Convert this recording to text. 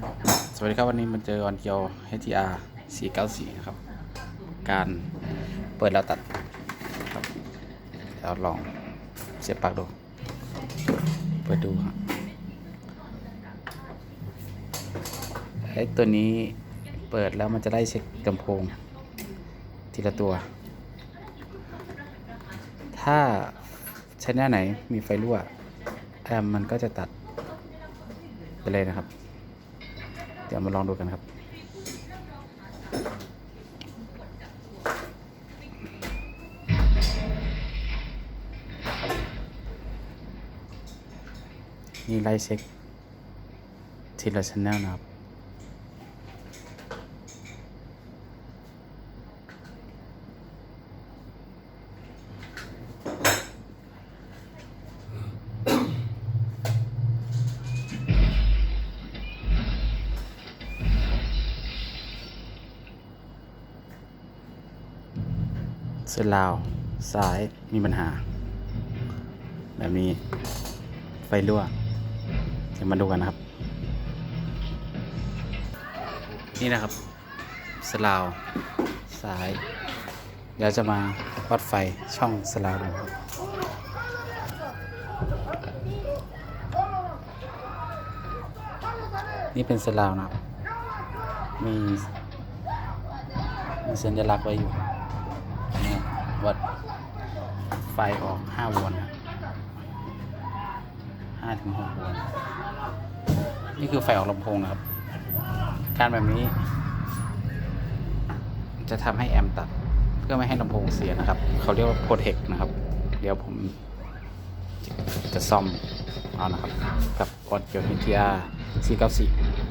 สวัสดีครับวันนี้มันเจอออนเกียว HTR 494 นะครับ การเปิดแล้วตัดครับเดี๋ยวลองเสียบปลั๊กดู เปิดดูครับไอ้ตัวนี้เปิดแล้วมันจะได้เช็คลำโพง ทีละตัว ถ้าใช้หน้าไหนมีไฟรั่วแอมมันก็จะตัดไปเลยนะครับ เดี๋ยวมาลองดูกันครับนี่ไล่เช็คทีละชแนลนะครับ เส้นลาวซ้ายมีปัญหา แบบนี้ไฟรั่วเดี๋ยวมาดูกันนะครับ นี่นะครับสลาวซ้าย เดี๋ยวจะมาวัดไฟช่องสลาวดูครับนี่เป็นสลาวนะครับมีมีสัญลักษณ์ไว้อยู่ วัดไฟออก5โวลต์นะ5ถึง6โวลต์นี่คือไฟออกลำโพงนะครับ การแบบนี้ จะทำให้แอมป์ตัด เพื่อไม่ให้ลำโพงเสียนะครับ เขาเรียกว่าโปรเทคนะครับ เดี๋ยวผมจะซ่อมเอานะครับ กับออดเกียวฮิทีอาร์494